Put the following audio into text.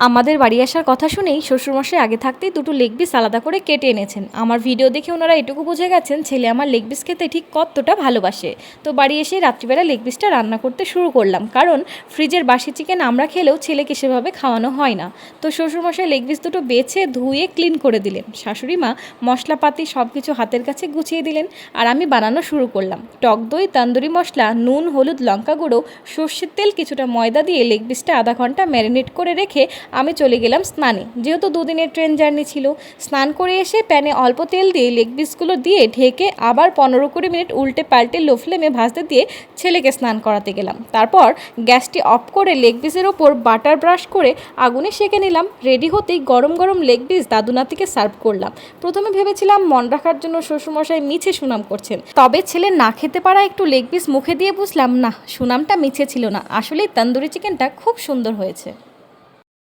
আমাদের বাড়ি আসার কথা শুনেই শ্বশুরমশাই আগে থাকতেই দুটো লেগ পিস আলাদা করে কেটে এনেছেন। আমার ভিডিও দেখে ওনারা এটুকু বুঝে গেছেন, ছেলে আমার লেগ পিস খেতে ঠিক কতটা ভালোবাসে। তো বাড়ি এসে রাত্রিবেলা লেগ পিসটা রান্না করতে শুরু করলাম। কারণ ফ্রিজের বাসি চিকেন আমরা খেলেও ছেলেকে সেভাবে খাওয়ানো হয় না। তো শ্বশুরমশাই লেগ পিস দুটো বেছে ধুয়ে ক্লিন করে দিলেন। শাশুড়ি মা মশলাপাতি সব কিছু হাতের কাছে গুছিয়ে দিলেন আর আমি বানানো শুরু করলাম। টক দই, তান্দুরি মশলা, নুন, হলুদ, লঙ্কা গুঁড়ো, সর্ষের তেল কিছুটা ময়দা দিয়ে লেগ পিসটা আধা ঘণ্টা ম্যারিনেট করে রেখে আমি চলে গেলাম স্নানে। যেহেতু দুদিনের ট্রেন জার্নি ছিল, স্নান করে এসে প্যানে অল্প তেল দিয়ে লেগ পিসগুলো দিয়ে ঢেকে আবার পনেরো কুড়ি মিনিট উল্টে পাল্টে লো ফ্লেমে ভাজতে দিয়ে ছেলেকে স্নান করাতে গেলাম। তারপর গ্যাসটি অফ করে লেগ পিসের ওপর বাটার ব্রাশ করে আগুনে সেঁকে নিলাম। রেডি হতেই গরম গরম লেগ পিস দাদু নাতিকে সার্ভ করলাম। প্রথমে ভেবেছিলাম মন রাখার জন্য শ্বশুরমশাই মিছে সুনাম করছেন। তবে ছেলে না খেতে পারা একটু লেগ পিস মুখে দিয়ে বুঝলাম, না, সুনামটা মিছে ছিল না। আসলেই তন্দুরি চিকেনটা খুব সুন্দর হয়েছে।